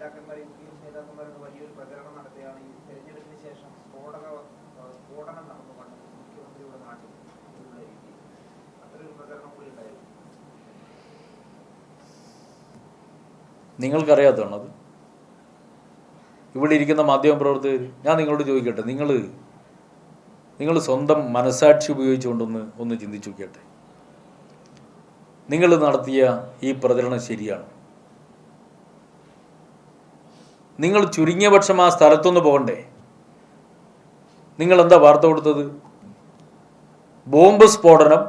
നേതാക്കന്മാർ U P F നേതാക്കന്മാരോട് വലിയൊരു പ്രചരണം നടത്തുകയാണ് ഈ തെരഞ്ഞെടുപ്പിന് ശേഷം സ്ഫോടക സ്ഫോടനം നടന്നു കണ്ടു മുഖ്യമന്ത്രിയുടെ നാട്ടിൽ ഉള്ള രീതി. അത്രയൊരു പ്രചരണം കൂടി ഉണ്ടായിരുന്നു. നിങ്ങൾക്കറിയാത്തതാണത് ഇവിടെ ഇരിക്കുന്ന മാധ്യമ പ്രവർത്തകർ ഞാൻ നിങ്ങളോട് ചോദിക്കട്ടെ നിങ്ങൾ നിങ്ങൾ സ്വന്തം മനസാക്ഷി ഉപയോഗിച്ചുകൊണ്ടൊന്ന് ഒന്ന് ചിന്തിച്ചു നോക്കിയട്ടെ. നിങ്ങൾ നടത്തിയ ഈ പ്രചരണം ശരിയാണ്? നിങ്ങൾ ചുരുങ്ങിയ പക്ഷം ആ സ്ഥലത്തൊന്ന് പോകണ്ടേ? നിങ്ങൾ എന്താ വാർത്ത കൊടുത്തത്? ബോംബ് സ്ഫോടനം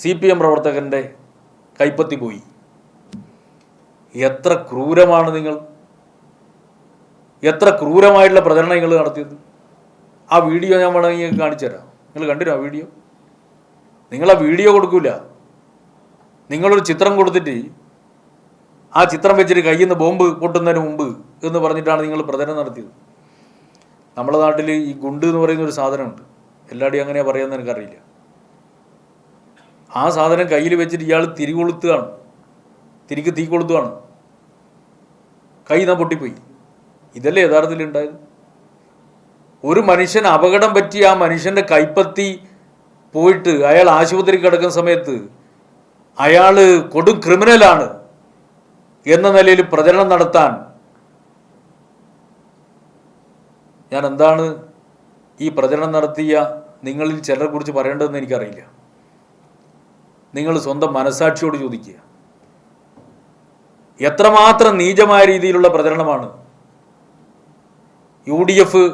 സി പി എം പ്രവർത്തകന്റെ കൈപ്പത്തി പോയി. എത്ര ക്രൂരമാണ് നിങ്ങൾ? എത്ര ക്രൂരമായിട്ടുള്ള പ്രചരണം നിങ്ങൾ നടത്തിയത്? ആ വീഡിയോ ഞാൻ വേണമെങ്കിൽ കാണിച്ചു തരാം. നിങ്ങൾ കണ്ടിരുന്നു ആ വീഡിയോ? നിങ്ങൾ ആ വീഡിയോ കൊടുക്കൂല. നിങ്ങളൊരു ചിത്രം കൊടുത്തിട്ട് ആ ചിത്രം വെച്ചിട്ട് കയ്യിൽ നിന്ന് ബോംബ് പൊട്ടുന്നതിന് മുമ്പ് എന്ന് പറഞ്ഞിട്ടാണ് നിങ്ങൾ പ്രചരണം നടത്തിയത്. നമ്മുടെ നാട്ടിൽ ഈ ഗുണ്ട് എന്ന് പറയുന്ന ഒരു സാധനമുണ്ട്. എല്ലാവരുടെയും അങ്ങനെയാ പറയാമെന്ന് എനിക്കറിയില്ല. ആ സാധനം കയ്യിൽ വെച്ചിട്ട് ഇയാൾ തിരികൊളുത്തുകയാണ് തിരിക്ക് തീ കൊളുത്തുകയാണ്. കൈ നാ പൊട്ടിപ്പോയി. ഇതല്ലേ യഥാർത്ഥത്തിൽ ഉണ്ടായത്? ഒരു മനുഷ്യൻ അപകടം പറ്റി ആ മനുഷ്യന്റെ കൈപ്പത്തി പോയിട്ട് അയാൾ ആശുപത്രി കിടക്കുന്ന സമയത്ത് അയാൾ കൊടും ക്രിമിനലാണ് എന്ന നിലയിൽ പ്രചരണം നടത്താൻ ഞാൻ എന്താണ് ഈ പ്രചരണം നടത്തിയ നിങ്ങളിൽ ചിലരെ കുറിച്ച് പറയേണ്ടതെന്ന് എനിക്കറിയില്ല. നിങ്ങൾ സ്വന്തം മനസാക്ഷിയോട് ചോദിക്കുക. എത്രമാത്രം നീചമായ രീതിയിലുള്ള പ്രചരണമാണ് യു ഡി എഫ്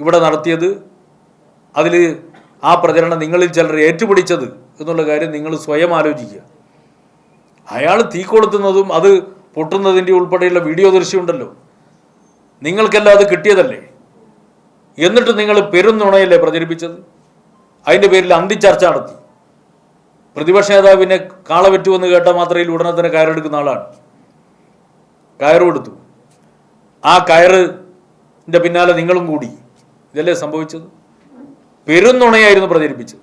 ഇവിടെ നടത്തിയത് അതിൽ ആ പ്രചരണം നിങ്ങളിൽ ചിലർ ഏറ്റുപിടിച്ചത് എന്നുള്ള കാര്യം നിങ്ങൾ സ്വയം ആലോചിക്കുക. അയാൾ തീ കൊളുത്തുന്നതും അത് പൊട്ടുന്നതിന്റെ ഉൾപ്പെടെയുള്ള വീഡിയോ ദൃശ്യമുണ്ടല്ലോ. നിങ്ങൾക്കെല്ലാം അത് കിട്ടിയതല്ലേ? എന്നിട്ട് നിങ്ങൾ പെരുന്നുണയല്ലേ പ്രചരിപ്പിച്ചത്? അതിന്റെ പേരിൽ അന്തിച്ചർച്ച നടത്തി. പ്രതിപക്ഷ നേതാവിനെ കാള പറ്റുമെന്ന് കേട്ട മാത്രയിൽ ഉടനെ തന്നെ കയറെടുക്കുന്ന ആളാണ്. കയറ് കൊടുത്തു. ആ കയറിന്റെ പിന്നാലെ നിങ്ങളും കൂടി. ഇതല്ലേ സംഭവിച്ചത്? പെരുന്നുണയായിരുന്നു പ്രചരിപ്പിച്ചത്.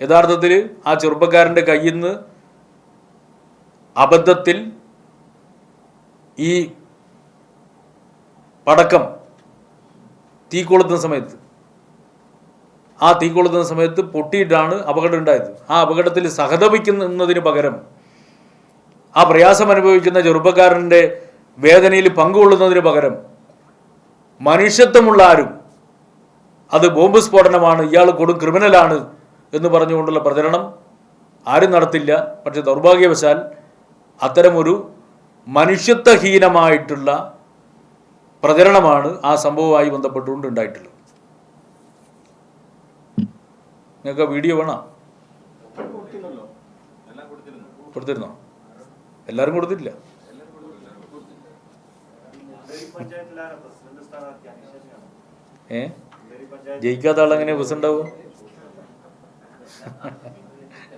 യഥാർത്ഥത്തിൽ ആ ചെറുപ്പക്കാരന്റെ കയ്യിൽ നിന്ന് അബദ്ധത്തിൽ ഈ പടക്കം തീ കൊളുത്തുന്ന സമയത്ത്. ആ തീ കൊളുത്തുന്ന സമയത്ത് പൊട്ടിയിട്ടാണ് അപകടം ഉണ്ടായത്. ആ അപകടത്തിൽ സഹതപിക്കുന്നതിന് പകരം ആ പ്രയാസം അനുഭവിക്കുന്ന ചെറുപ്പക്കാരന്റെ വേദനയിൽ പങ്കുകൊള്ളുന്നതിന് പകരം മനുഷ്യത്വമുള്ള ആരും അത് ബോംബ് സ്ഫോടനമാണ് ഇയാൾ കൊടും ക്രിമിനലാണ് എന്ന് പറഞ്ഞുകൊണ്ടുള്ള പ്രചരണം ആരും നടത്തില്ല. പക്ഷെ ദൗർഭാഗ്യവശാൽ അത്തരമൊരു മനുഷ്യത്വഹീനമായിട്ടുള്ള പ്രചരണമാണ് ആ സംഭവവുമായി ബന്ധപ്പെട്ടുകൊണ്ട് ഉണ്ടായിട്ടുള്ളത്. നിങ്ങൾക്ക് വീഡിയോ വേണോ? കൊടുത്തിരുന്നോ? എല്ലാവരും കൊടുത്തിട്ടില്ല. ഏ? ജയിക്കാത്ത ആളെങ്ങനെ ബസ് ഉണ്ടാവും?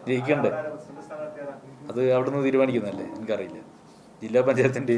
ജയിക്കണ്ടേ? അത് അവിടുന്ന് തീരുമാനിക്കുന്നതല്ലേ? എനിക്കറിയില്ല. ജില്ലാ പഞ്ചായത്തിന്റെ